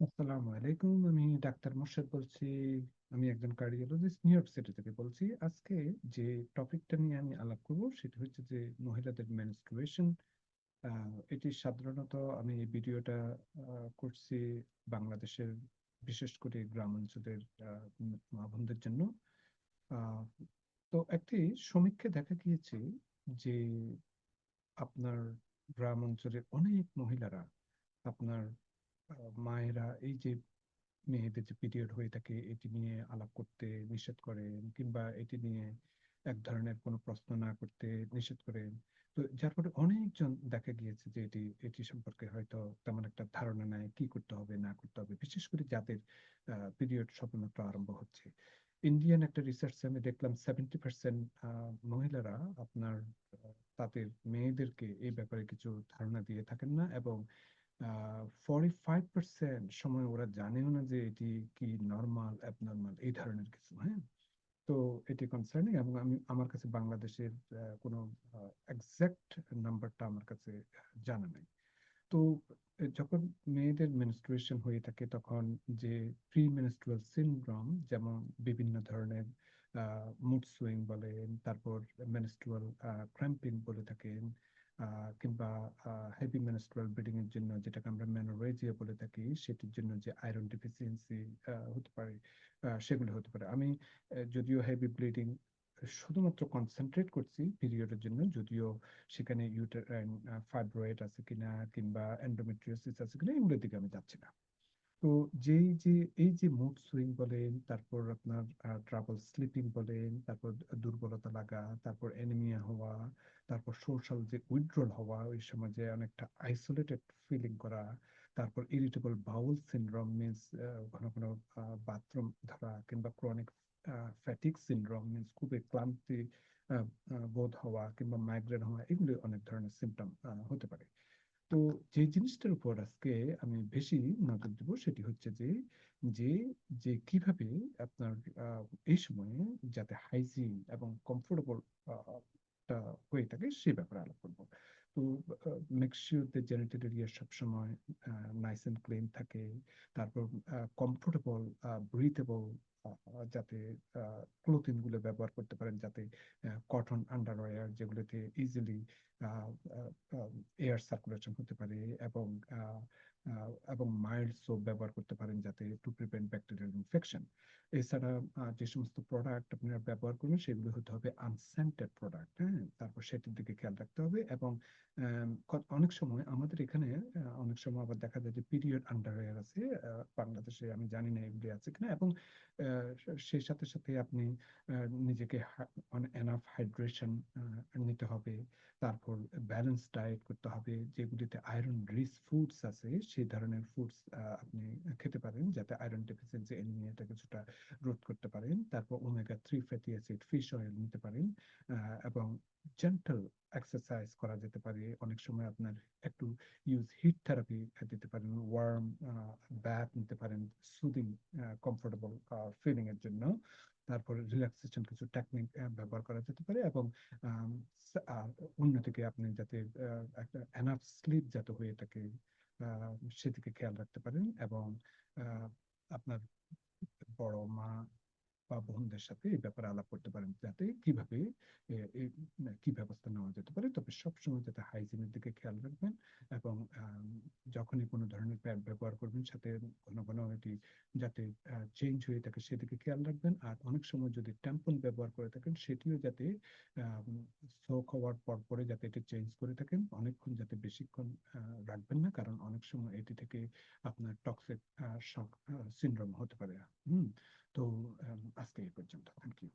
আসসালামু আলাইকুম, আমি ডাক্তার মোর্শেদ বলছি। আমি একজন কার্ডিওলজিস্ট, নিউ ইয়র্ক সিটি থেকে বলছি। আজকে যে টপিকটা নিয়ে আমি আলাপ করব হচ্ছে যে মহিলাদের মেনস্ট্রুয়েশন এটি সাধারণত আমি এই ভিডিওটা করছি বাংলাদেশের বিশেষ করে গ্রাম অঞ্চলের মা বোনদের জন্য। তো একটি সমীক্ষা দেখা গিয়েছে যে আপনার গ্রাম অঞ্চলের অনেক মহিলারা আপনার মায়েরা এই যে মেয়েদের যে পিরিয়ড হয়ে থাকে, এটি নিয়ে আলাপ করতে নিষেধ করেন কিংবা এটি নিয়ে এক ধরনের কোনো প্রশ্ন না করতে নিষেধ করেন তো যার ফলে অনেকজন দেখা গিয়েছে যে এটি এটি সম্পর্কে হয়তো তেমন একটা ধারণা নাই, কি করতে হবে, না করতে হবে। বিশেষ করে যাদের পিরিয়ড সবেমাত্র আরম্ভ হচ্ছে। ইন্ডিয়ান একটা রিসার্চে আমি দেখলাম সেভেন্টি পার্সেন্ট মহিলারা আপনার তাদের মেয়েদেরকে এই ব্যাপারে কিছু ধারণা দিয়ে থাকেন না এবং ফর্টি ফাইভ পার্সেন্ট সময় ওরা জানেও না যে এটি কি নর্মাল অ্যাবনর্মাল এই ধরনের কিছু হ্যাঁ? তো এটি কনসার্নিং এবং আমি, আমার কাছে বাংলাদেশের কোনো এক্সাক্ট নাম্বারটা আমার কাছে জানা নেই। তো যখন মেয়েদের মেনস্ট্রুয়েশন হয়ে থাকে তখন যে প্রি মেনস্ট্রুয়াল সিনড্রোম যেমন বিভিন্ন ধরনের মুড সুইং বলেন, তারপর মেনস্ট্রুয়াল ক্র্যাম্পিং বলে থাকেন কিংবা হেভি মেনস্ট্রুয়াল ব্লিডিং এর জন্য যেটাকে আমরা ম্যানোরেজিয়া বলে থাকি, সেটির জন্য যে আয়রন ডেফিসিয়েন্সি হতে পারে সেগুলো হতে পারে। আমি যদিও হেভি ব্লিডিং শুধুমাত্র কনসেন্ট্রেট করছি পিরিয়ডের জন্য, যদিও সেখানে ইউটার ফাইব্রয়েড আছে কিনা কিংবা এন্ডোমেট্রিওসিস আছে কিনা, এগুলোর দিকে আমি যাচ্ছি না। তো যেই যে, এই যে মুড সুইং বলেন, তারপর আপনার ট্রাবল স্লিপিং বলেন, তারপর দুর্বলতা লাগা, তারপর এনিমিয়া হওয়া, তারপর সোশ্যাল যে উইথড্রল হওয়া, ওই সময় যে অনেকটা আইসোলেটেড ফিলিং করা, তারপর ইরিটেবল বাউল সিনড্রোম মিনস ঘন ঘন বাথরুম ধরা কিংবা ক্রনিক ফ্যাটিক সিনড্রোম মিনস খুবই ক্লান্তি বোধ হওয়া কিংবা মাইগ্রেন হওয়া, এগুলো অনেক ধরনের সিমটম হতে পারে। তো যে জিনিসটার উপর আজকে আমি বেশি নজর দেব সেটি হচ্ছে যে যে যে কীভাবে আপনার এই সময়ে যাতে হাইজিন এবং কমফোর্টেবল হয়ে থাকে সে ব্যাপারে আলাপ করব। তো মেক শিওর যে জেনিটাল এরিয়া সবসময় নাইস এন্ড ক্লিন থাকে। তারপর কমফোর্টেবল ব্রিথেবল যাতে ক্লোথিংগুলো ব্যবহার করতে পারেন যাতে কটন আন্ডারওয়্যার যেগুলোতে ইজিলি এয়ার সার্কুলেশন হতে পারে এবং এবং মাইল্ড সোপ ব্যবহার করতে পারেন যাতে টু প্রিভেন্ট ব্যাকটেরিয়াল ইনফেকশন এছাড়া যে সমস্ত প্রোডাক্ট আপনারা ব্যবহার করবেন, সেগুলো হতে হবে আনসেন্টেড প্রোডাক্ট হ্যাঁ? তারপর সেটির দিকে খেয়াল রাখতে হবে এবং অনেক সময় আমাদের এখানে অনেক সময় আবার দেখা যায় যে পিরিয়ড আন্ডারওয়্যার আছে বাংলাদেশে আমি জানি না এগুলি আছে কিনা এবং সেই সাথে সাথে আপনি নিজেকে এনাফ হাইড্রেশন নিতে হবে। তারপর ব্যালেন্স ডায়েট করতে হবে, যেগুলিতে আয়রন রিচ ফুডস আছে সেই ধরনের ফুডস আপনি খেতে পারেন যাতে আয়রন ডেফিসিয়েন্সি এনিমিয়াটা কিছুটা রোধ করতে পারেন। তারপর omega three fatty acid fish oil নিতে পারেন এবং জেন্টাল এক্সারসাইজ করা যেতে পারে। অনেক সময় আপনার একটু ইউজ হিট থেরাপি দিতে পারেন ওয়ার্ম ব্যাথ নিতে পারেন সুদিং কমফোর্টেবল ফিলিং এর জন্য। তারপরে রিল্যাক্সেশন কিছু টেকনিক ব্যবহার করা যেতে পারে এবং অন্যদিকে আপনি যাতে একটা এনাফ স্লিপ যাতে হয়ে থাকে সেদিকে খেয়াল রাখতে পারেন এবং আপনার বড় মা বা বোনদের সাথে এই ব্যাপারে আলাপ করতে পারেন, যাতে কীভাবে কি ব্যবস্থা নেওয়া যেতে পারে। তবে সবসময় যাতে হাইজিনের দিকে খেয়াল রাখবেন এবং যখনই কোনো ধরনের প্যাড ব্যবহার করবেন, সাথে ঘন ঘন এটি যাতে চেঞ্জ হয়ে থাকে সেদিকে খেয়াল রাখবেন। আর অনেক সময় যদি ট্যাম্পন ব্যবহার করে থাকেন, সেটিও যাতে শোক হওয়ার পর পরে যাতে এটি চেঞ্জ করে থাকেন। অনেকক্ষণ যাতে বেশিক্ষণ রাখবেন না, কারণ অনেক সময় এটি থেকে আপনার টক্সিক শক সিন্ড্রোম হতে পারে। হুম? তো আজকে এই পর্যন্ত থ্যাংক ইউ